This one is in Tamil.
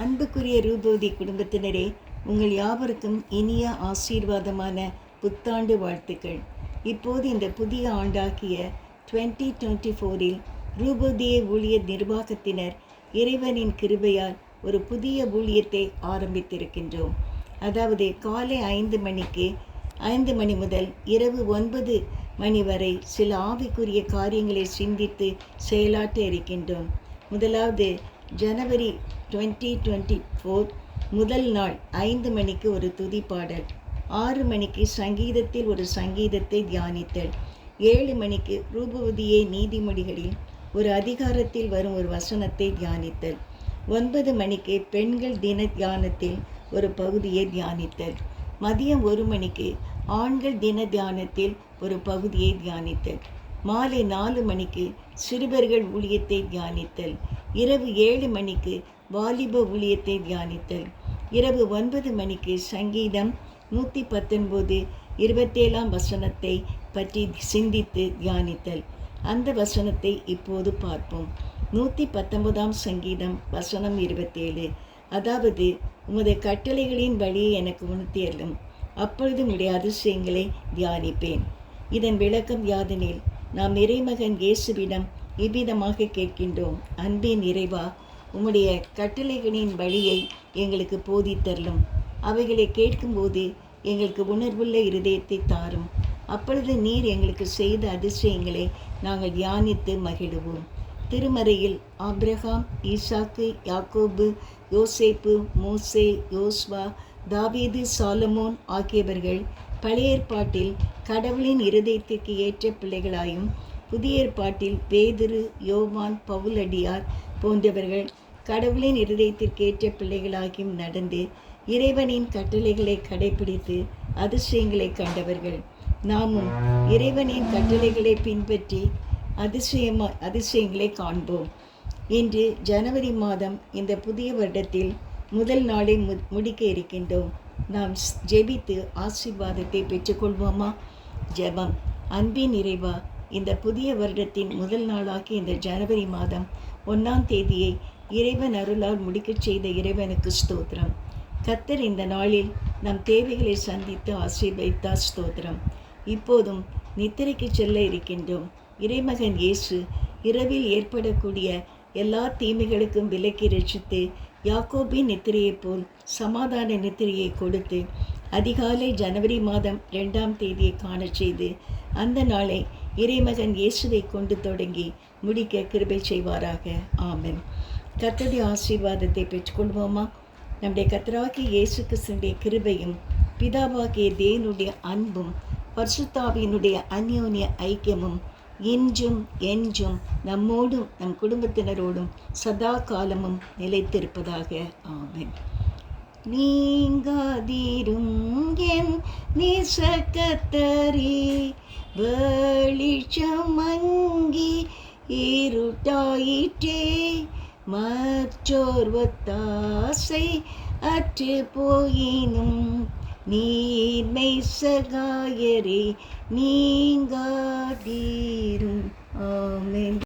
அன்புக்குரிய ரூபோதி குடும்பத்தினரே உங்கள் யாவருக்கும் இனிய ஆசீர்வாதமான புத்தாண்டு வாழ்த்துக்கள். இப்போது இந்த புதிய ஆண்டாகிய டுவெண்ட்டி டுவெண்ட்டி ஃபோரில் ரூபோதிய ஊழியர் நிர்வாகத்தினர் இறைவனின் கிருபையால் ஒரு புதிய ஊழியத்தை ஆரம்பித்திருக்கின்றோம். அதாவது காலை ஐந்து மணிக்கு ஐந்து மணி முதல் இரவு ஒன்பது மணி வரை சில ஆவிக்குரிய காரியங்களை சிந்தித்து செயலாற்ற இருக்கின்றோம். முதலாவது ஜனவரி டுவெண்ட்டி டுவெண்ட்டி ஃபோர் முதல் நாள் ஐந்து மணிக்கு ஒரு துதி பாடல். ஆறு மணிக்கு சங்கீதத்தில் ஒரு சங்கீதத்தை தியானித்தல். ஏழு மணிக்கு ரூபவதியே நீதிமொழிகளில் ஒரு அதிகாரத்தில் வரும் ஒரு வசனத்தை தியானித்தல். ஒன்பது மணிக்கு பெண்கள் தின தியானத்தில் ஒரு பகுதியை தியானித்தல். மதியம் ஒரு மணிக்கு ஆண்கள் தின தியானத்தில் ஒரு பகுதியை தியானித்தல். மாலை நாலு மணிக்கு சிறுவர்கள் ஊழியத்தை தியானித்தல். இரவு ஏழு மணிக்கு வாலிப ஊழியத்தை தியானித்தல். இரவு ஒன்பது மணிக்கு சங்கீதம் நூற்றி பத்தொன்பது இருபத்தேழாம் வசனத்தை பற்றி சிந்தித்து தியானித்தல். அந்த வசனத்தை இப்போது பார்ப்போம். நூற்றி பத்தொன்பதாம் சங்கீதம் வசனம் இருபத்தேழு. அதாவது உமது கட்டளைகளின் வழியை எனக்கு உணர்த்தியலும் அப்பொழுது உடைய அதிசயங்களை தியானிப்பேன். இதன் விளக்கம் யாதெனில் நாம் இறைமகன் இயேசுவிடம் இவ்விதமாக கேட்கின்றோம். அன்பின் இறைவா உம்முடைய கட்டளைகளின் வழியை எங்களுக்கு போதித்தரலும் அவைகளை கேட்கும்போது எங்களுக்கு உணர்வுள்ள இருதயத்தை தாரும். அப்பொழுது நீர் எங்களுக்கு செய்த அதிசயங்களை நாங்கள் தியானித்து மகிழுவோம். திருமறையில் ஆப்ரஹாம் ஈசாக்கு யாக்கோபு யோசேப்பு மோசே யோஸ்வா தாவீது சாலமோன் ஆகியவர்கள் பழைய ஏற்பாட்டில் கடவுளின் இருதயத்திற்கு ஏற்ற பிள்ளைகளாயும் புதிய ஏற்பாட்டில் பேதுரு யோவான் பவுலடியார் போன்றவர்கள் கடவுளின் இருதயத்திற்கேற்ற பிள்ளைகளாகியும் நடந்து இறைவனின் கட்டளைகளை கடைபிடித்து அதிசயங்களை கண்டவர்கள். நாமும் இறைவனின் கட்டளைகளை பின்பற்றி அதிசயமா அதிசயங்களை காண்போம். இன்று ஜனவரி மாதம் இந்த புதிய வருடத்தில் முதல் நாளை மு முடிக்க இருக்கின்றோம். நாம் ஜெபித்து ஆசீர்வாதத்தை பெற்றுக்கொள்வோமா? ஜெபம். அன்பின் நிறைவா இந்த புதிய வருடத்தின் முதல் நாளாகி இந்த ஜனவரி மாதம் ஒன்றாம் தேதியை இறைவன் அருளால் முடிக்கச் செய்த இறைவனுக்கு ஸ்தோத்திரம். கத்தர் இந்த நாளில் நம் தேவைகளை சந்தித்து ஆசீர்வைத்தார் ஸ்தோத்திரம். இப்போதும் நித்திரைக்கு செல்ல இருக்கின்றோம். இறைமகன் இயேசு இரவில் ஏற்படக்கூடிய எல்லா தீமைகளுக்கும் விலக்கி ரட்சித்து யாக்கோபின் நித்திரையைப் போல் சமாதான நித்திரையை கொடுத்து அதிகாலை ஜனவரி மாதம் ரெண்டாம் தேதியை காண செய்து அந்த நாளை இறைமகன் இயேசுவை கொண்டு தொடங்கி முடிக்க கிருபை செய்வாராக. ஆமன். கத்தடி ஆசீர்வாதத்தை பெற்றுக்கொள்வோமா? நம்முடைய கத்தராகிய இயேசு கிருஷ்ணனுடைய கிருபையும் பிதாவாகிய தேவனுடைய அன்பும் பர்சுத்தாவினுடைய அந்யோன்ய ஐக்கியமும் இன்றும் என்றும் நம்மோடும் நம் குடும்பத்தினரோடும் சதா காலமும் நிலைத்திருப்பதாக. ஆமென். நீங்காதீரும் என் நேசக்கத்தரி. வெளிச்சம் மங்கி இருட்டாயிற்றே. மற்றொருவத்தாசை அற்று போயினும் நீர்மை சகாயரே நீங்காதீரும். ஆமென்.